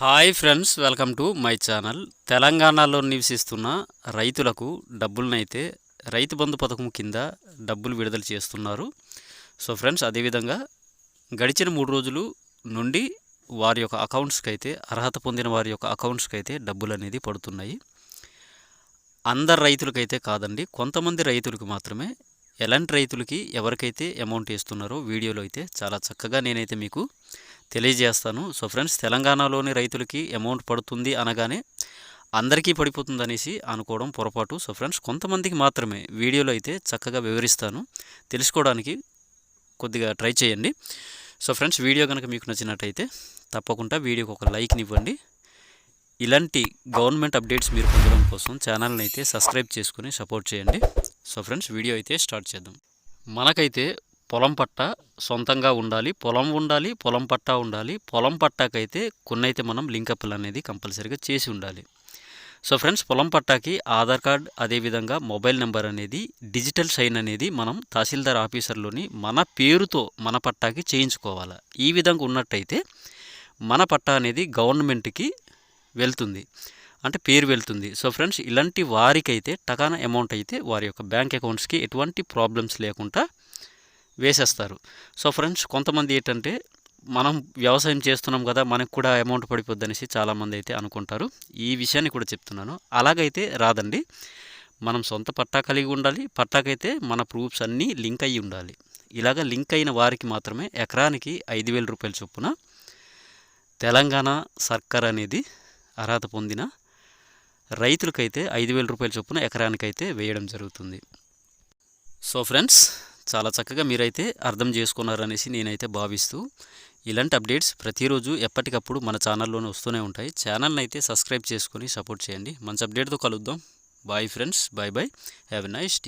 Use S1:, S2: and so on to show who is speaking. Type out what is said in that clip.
S1: Hi friends welcome to my channel. తెలంగాణలో నివసిస్తున్న రైతులకు డబ్బులనైతే రైతు బంధు పథకం కింద డబ్బులు విడుదల చేస్తున్నారు. సో ఫ్రెండ్స్ అదేవిధంగా గడిచిన మూడు రోజులు నుండి వారి యొక్క అకౌంట్స్కి అయితే అర్హత పొందిన వారి యొక్క అకౌంట్స్కి అయితే డబ్బులు అనేది పడుతున్నాయి. అందరు రైతులకైతే కాదండి కొంతమంది రైతులకు మాత్రమే ఎలాంటి రైతులకి ఎవరికైతే అమౌంట్ వేస్తున్నారో వీడియోలో అయితే చాలా చక్కగా నేనైతే మీకు తెలియజేస్తాను. సో ఫ్రెండ్స్ తెలంగాణలోని రైతులకి అమౌంట్ పడుతుంది అనగానే అందరికీ పడిపోతుంది అనేసి అనుకోవడం పొరపాటు. సో ఫ్రెండ్స్ కొంతమందికి మాత్రమే వీడియోలో అయితే చక్కగా వివరిస్తాను. తెలుసుకోవడానికి కొద్దిగా ట్రై చేయండి. సో ఫ్రెండ్స్ వీడియో కనుక మీకు నచ్చినట్టయితే తప్పకుండా వీడియోకి ఒక లైక్ని ఇవ్వండి. ఇలాంటి గవర్నమెంట్ అప్డేట్స్ మీరు పొందడం కోసం ఛానల్ని అయితే సబ్స్క్రైబ్ చేసుకుని సపోర్ట్ చేయండి. సో ఫ్రెండ్స్ వీడియో అయితే స్టార్ట్ చేద్దాం. మనకైతే పొలం పట్ట సొంతంగా ఉండాలి పొలం ఉండాలి పొలం పట్టా ఉండాలి. పొలం పట్టాకైతే కొన్నైతే మనం లింకప్లు అనేది కంపల్సరీగా చేసి ఉండాలి. సో ఫ్రెండ్స్ పొలం పట్టాకి ఆధార్ కార్డ్ అదేవిధంగా మొబైల్ నెంబర్ అనేది డిజిటల్ సైన్ అనేది మనం తహసీల్దార్ ఆఫీసర్లోని మన పేరుతో మన పట్టాకి చేయించుకోవాలి. ఈ విధంగా ఉన్నట్టయితే మన పట్టా అనేది గవర్నమెంట్కి వెళ్తుంది. అంటే పేరు వెళ్తుంది. సో ఫ్రెండ్స్ ఇలాంటి వారికైతే టకాన అమౌంట్ అయితే వారి యొక్క బ్యాంక్ అకౌంట్స్కి ఎటువంటి ప్రాబ్లమ్స్ లేకుండా వేసేస్తారు. సో ఫ్రెండ్స్ కొంతమంది ఏంటంటే మనం వ్యవసాయం చేస్తున్నాం కదా మనకు కూడా అమౌంట్ పడిపోద్ది అనేసి చాలామంది అయితే అనుకుంటారు. ఈ విషయాన్ని కూడా చెప్తున్నాను. అలాగైతే రాదండి. మనం సొంత పట్టా కలిగి ఉండాలి. పట్టాకైతే మన ప్రూఫ్స్ అన్నీ లింక్ అయ్యి ఉండాలి. ఇలాగ లింక్ అయిన వారికి మాత్రమే ఎకరానికి ఐదు వేల రూపాయల చొప్పున తెలంగాణ సర్కార్ అనేది అర్హత పొందిన రైతులకైతే ఐదు వేల రూపాయల చొప్పున ఎకరానికైతే వేయడం జరుగుతుంది. సో ఫ్రెండ్స్ చాలా చక్కగా మీరైతే అర్థం చేసుకున్నారనేసి నేనైతే భావిస్తూ ఇలాంటి అప్డేట్స్ ప్రతిరోజు ఎప్పటికప్పుడు మన ఛానల్లోనే వస్తూనే ఉంటాయి. ఛానల్ని అయితే సబ్స్క్రైబ్ చేసుకొని సపోర్ట్ చేయండి. మంచి అప్డేట్తో కలుద్దాం. Bye friends bye bye. Have a nice